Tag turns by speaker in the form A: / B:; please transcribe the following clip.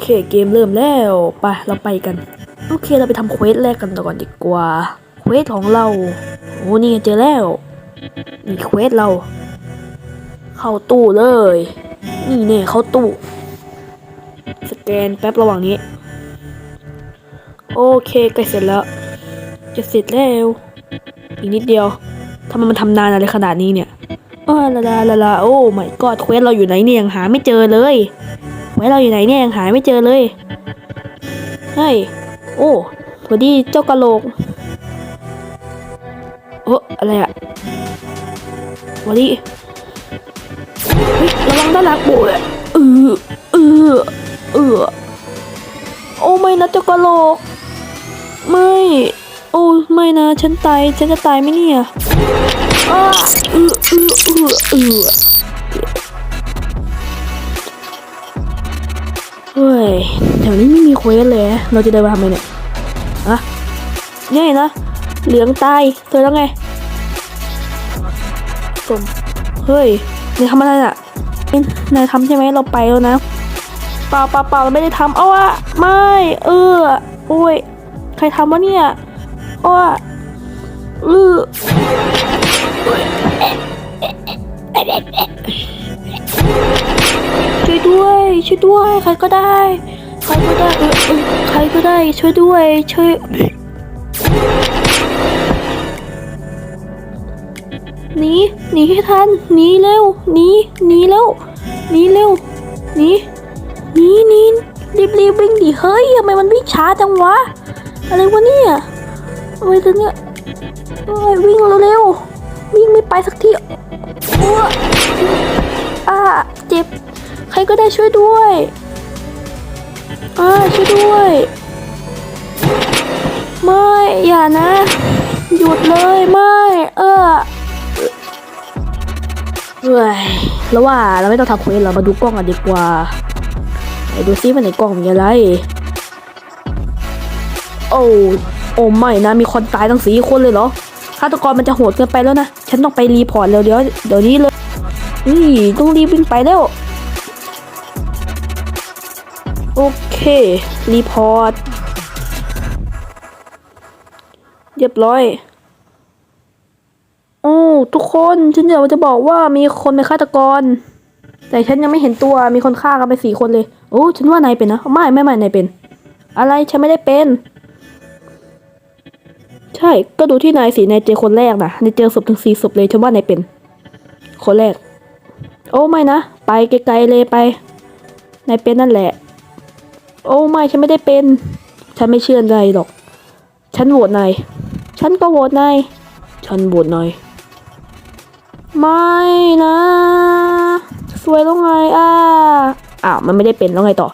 A: เคเกมเริ่มแล้วไปเราไปกัน โอเคเราไปทำเควสแรกกันก่อนดีกว่าเควสของเราโอ้นี่เจอแล้วนี่เควสเรา เข้าตู้เลย นี่เนี่ยเข้าตู้สแกนแป๊บระหว่างนี้ โอเคใกล้เสร็จแล้วจะเสร็จแล้วอีกนิดเดียวทำไมมันทำนานอะไรขนาดนี้เนี่ยอ้อละลาละลาโอ้ไม่กอดเควสเราอยู่ไหนเนี่ยยังหาไม่เจอเลย เควสเราอยู่ไหนเนี่ยยังหาไม่เจอเลยเฮ้ยโอ้สวัสดีเจ้ากะโหลกโอ้อะไรอะวัสดีเฮ้ยระวังด้านหลังโอ้ยเออเออเออโอ้ไม่นะเจ้ากะโหลก ไม่ โอ้ไม่นะฉันตายฉันจะตายไหมเนี่ยอ้าเออเออเออเออ เฮ้ยแถวนี้ไม่มีเควสเลย เราจะเดินมาทำไมเนี่ยอะเนี่ยนะ เหลืองตายเจอแล้วไงสมเฮ้ยนายทำอะไรอะนายทำใช่ไหมเราไปแล้วนะเปล่าเปล่าเปล่าเราไม่ได้ทำเอาอะไม่ เออโอ้ยใครทำวะเนี่ยอ้อเอ ช่วยด้วยใครก็ได้ ใครก็ได้เออใครก็ได้ช่วยด้วยช่วยหนีหนีให้ทันหนีเร็วหนีหนีเร็วหนีเร็วหนีหนีหนีรีบรีบวิ่งดิเฮ้ยทำไมมันวิ่งช้าจังวะอะไรวะเนี่ยอะไรกันเนี่ยเอ้ยวิ่งเร็วๆวิ่งไม่ไปสักทีอ้าเจ็บ ใครก็ได้ช่วยด้วยอ่าช่วยด้วย ไม่ อย่านะ หยุดเลยไม่ เออเฮ้ยแล้วว่าเราไม่ต้องทำเควสเรามาดูกล้องกันดีกว่าไหนดูซิว่าในกล้องมีอะไร โอ้โอ้ไม่นะ มีคนตายตั้งสี่คนเลยเหรอฆาตกรมันจะโหดเกินไปแล้วนะ ฉันต้องไปรีพอร์ตเร็วเดี๋ยวเดี๋ยวนี้เลยนี่ต้องรีบวิ่งไปแล้ว โอเค รีพอร์ต เรียบร้อย โอ้ทุกคนฉันอยากจะบอกว่ามีคนเป็นฆาตกร แต่ฉันยังไม่เห็นตัวมีคนฆ่ากันไปสี่คนเลย โอ้ฉันว่านายเป็นนะ ไม่ไม่ไม่นายเป็น อะไรฉันไม่ได้เป็น ใช่ก็ดูที่นายสินายเจอคนแรกนะนายเจอศพถึงสี่ศพเลยฉันว่านายเป็น คนแรก โอ้ไม่นะ ไปไกลๆเลยไปนายเป็นนั่นแหละ โอ้ไม่ฉันไม่ได้เป็น ฉันไม่เชื่อนายหรอก ฉันโหวตนาย ฉันก็โหวตนาย ฉันโหวตนาย ไม่นะ สวยแล้วไงอะอ้าวมันไม่ได้เป็นแล้วไงต่อ